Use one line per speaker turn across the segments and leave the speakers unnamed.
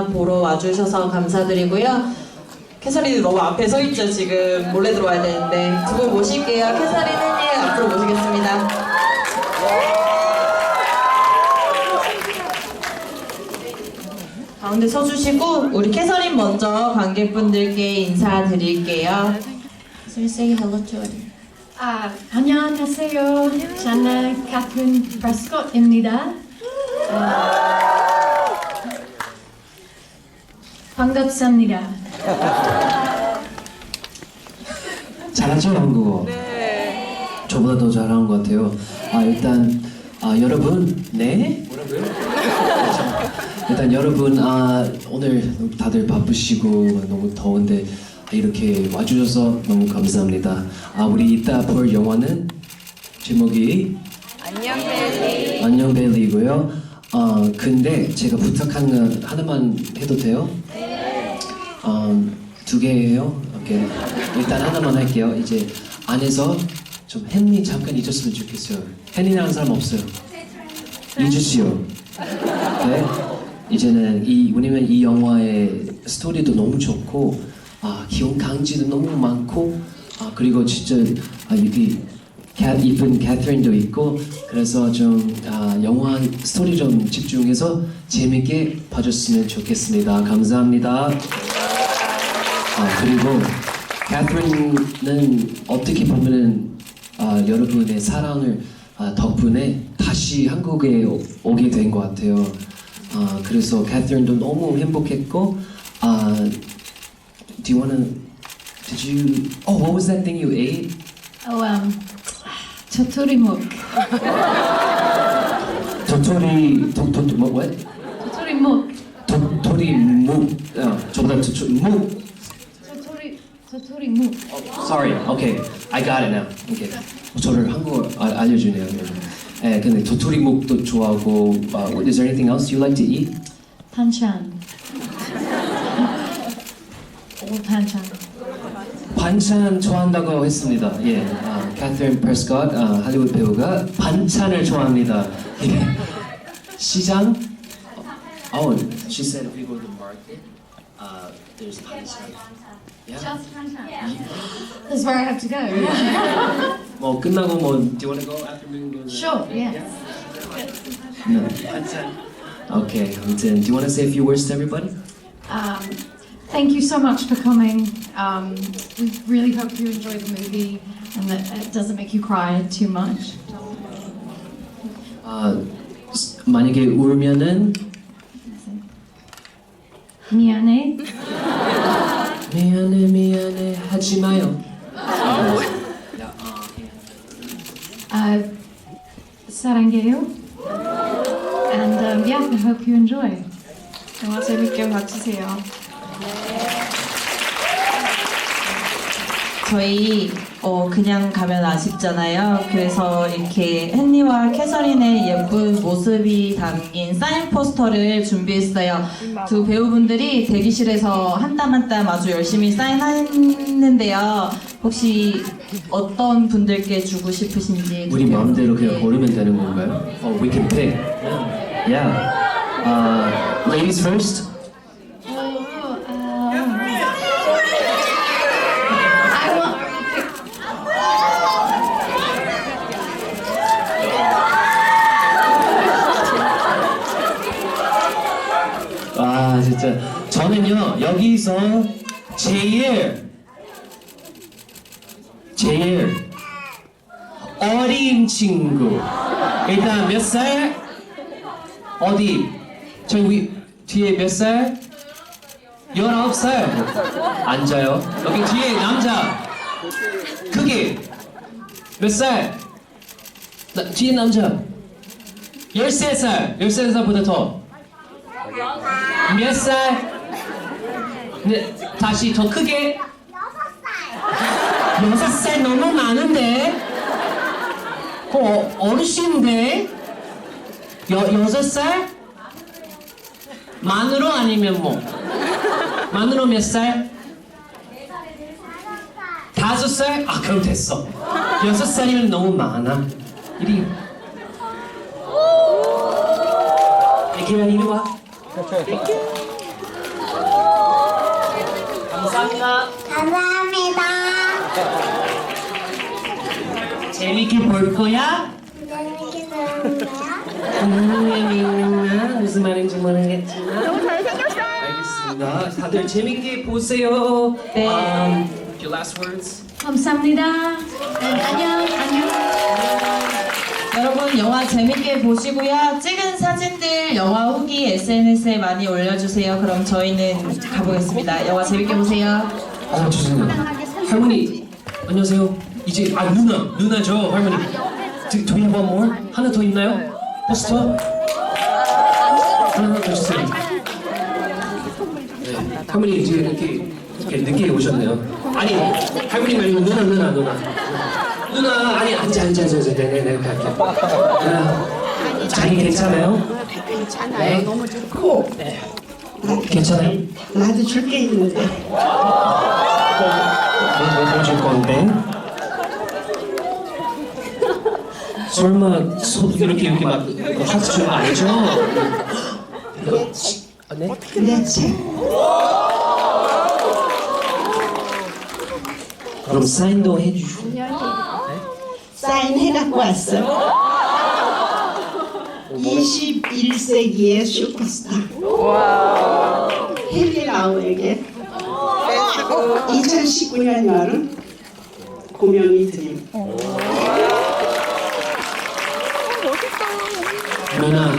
영화 보러 와주셔서 감사드리고요. 캐서린이 너무 앞에 서 있죠 지금 몰래 들어와야 되는데 두 분 모실게요. 캐서린 혜니 앞으로 모시겠습니다. 가운데 서주시고 우리 캐서린 먼저 관객분들께 인사드릴게요. So say hello to us.
아, 안녕하세요. 저는 카트린 프레스콧입니다. 아, 반갑습니다.
잘하죠 한국어. 네. 저보다 더 잘하는 것 같아요. 아 일단 아 여러분 네 뭐라고요? 일단 여러분 아 오늘 다들 바쁘시고 너무 더운데 이렇게 와주셔서 너무 감사합니다. 아 우리 이따 볼 영화는 제목이 안녕 벨리 안녕 벨리고요. 어 근데 제가 부탁한 거 하나만 해도 돼요? 음, 두 개예요. 오케이. 일단 하나만 할게요. 이제 안에서 좀 헨리 잠깐 잊었으면 좋겠어요. 헨리라는 사람 없어요. 잊으시오. 네. 이제는 이 왜냐면 이 영화의 스토리도 너무 좋고 아 기용 강지도 너무 많고 아 그리고 진짜 아 여기 캐, 이쁜 캐트린도 있고 그래서 좀 아, 영화 스토리 좀 집중해서 재밌게 봐줬으면 좋겠습니다. 감사합니다. 아, 그리고 캐트린은 어떻게 보면은 아, 여러분의 사랑을 아, 덕분에 다시 한국에 오- 오게 된 것 같아요. 아, 그래서 캐트린도 너무 행복했고 아, Do you wanna? Did you? Oh, what was that thing you ate?
어, um, 도토리묵.
도토리 도토 뭐 what?
도토리묵.
도토리 묵. 어, 저보다 도토 묵.
도토리, 도토리묵.
Sorry. Okay. I got it now. Okay. 저를 한국어 아, 알려주네요. 네. 예, 근데 도토리 묵도 좋아하고. Uh, is there anything else you like to eat?
반찬. 오, 반찬.
반찬 좋아한다고 했습니다. 예, 아, 캐서린 프레스콧 아, 할리우드 배우가 반찬을 좋아합니다. 예. 시장? Oh, she said if we go to the market, uh, there's 반찬. Yeah.
Just 반찬. That's where I have to go.
뭐 끝나고 뭐 Do you want to go after we go?
Sure, yes.
No. 반찬. Okay. 아무튼 Do you want to say a few words to everybody?
Um, thank you so much for coming. Um, we really hope you enjoy the movie and that it doesn't make you cry too much.
아 스- 만약에 울면은
미안해.
미안해 미안해 하지 마요. 야, 아, 예.
Uh, 사랑해요. And um, yeah, I hope you enjoy.
영화 재밌게 봐주세요. 저희 어 그냥 가면 아쉽잖아요. 그래서 이렇게 헨리와 캐서린의 예쁜 모습이 담긴 사인 포스터를 준비했어요. 두 배우분들이 대기실에서 한 땀 한 땀 아주 열심히 사인했는데요. 혹시 어떤 분들께 주고 싶으신지
우리 마음대로 그냥 고르면 되는 건가요? Oh, we can pick. Yeah. Uh, ladies first.
Oh, um, I want.
아 진짜 저는요 여기서 제일 제일 어린 친구 일단 몇 살? 어디? 저기 위, 뒤에 몇 살? 19살 앉아요 여기 뒤에 남자 크게 몇 살? 나, 뒤에 남자 13살 13살보다 더 몇 살? 네, 다시 더 크게. 여섯 살 너무 많은데? 그 어, 어르신인데? 여, 여섯 살? 만으로 아니면 뭐? 만으로 몇 살? 다섯 살? 아 그럼 됐어. 여섯 살이면 너무 많아. 이리. 애기야 이리 와.
감사합니다. 감사합니다.
재밌게 볼 거야?
재밌게 들었네요.
궁금해 무슨 말인지 모르겠지만. 알겠습니다. 다들 재밌게 보세요.
네.
Um, your last words.
감사합니다. 네, 안녕. 안녕.
여러분 영화 재밌게 보시고요. 찍은 사진들 영화 후기 SNS에 많이 올려주세요. 그럼 저희는 가보겠습니다. 영화 재밌게 보세요.
아 죄송해요 할머니 안녕하세요 이제 아 누나 누나죠 할머니 you have one more? 하나 더 있나요? 포스터? 하나 더 주세요 네, 할머니 이제 이렇게, 이렇게 늦게 오셨네요 아니 할머니 말고 누나 누나 누나 누나 아니 앉아 앉아 앉아 앉아 네네네 이렇게 할게요 누나 자기 괜찮아요?
괜찮아요. 너무 좋고.
네. 괜찮아요?
나도 줄 게 있는데.
뭐줄 건데? 설마 손 이렇게 이렇게 막 하트 거 아니죠? 아, 네?
내 책?
그럼 사인도 해주시고
사인해 갖고 왔어. 21세기의 슈퍼스타. 헨리 라우에게 2019년 여름 고명이 드림.
누나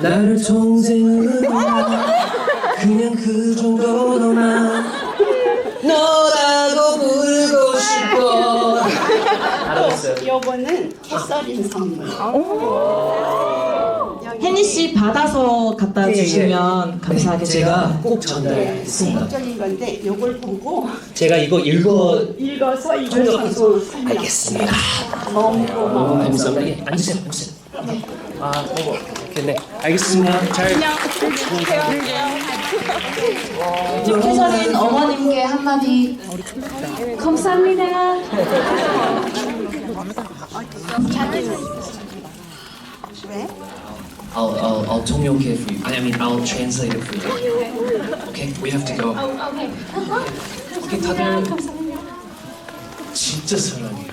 나를 동생으로 봐. 그냥 그 정도로만 요?
요거는 캐서린 선물.
혜니 씨 받아서 갖다
네,
주시면 감사하겠습니다.
제가 꼭 전달하겠습니다.
개인적인 건데 요걸 보고
제가 이거 읽어
읽어서 이걸 써서 설명.
알겠습니다.
너무 고마워.
너무 감사합니다. 예, 앉으세요 앉으세요. 아 네. 네. 알겠습니다. 잘
캐서린 어머님께 한마디.
감사합니다.
왜?
I'll, I'll, I'll 통역해 for you. I mean, I'll translate it for you. Okay, we have to go.
Okay.
다들 진짜 사랑해요.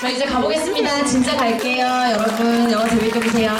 저 이제 가보겠습니다. 진짜 갈게요. 여러분 영화 재밌게 보세요.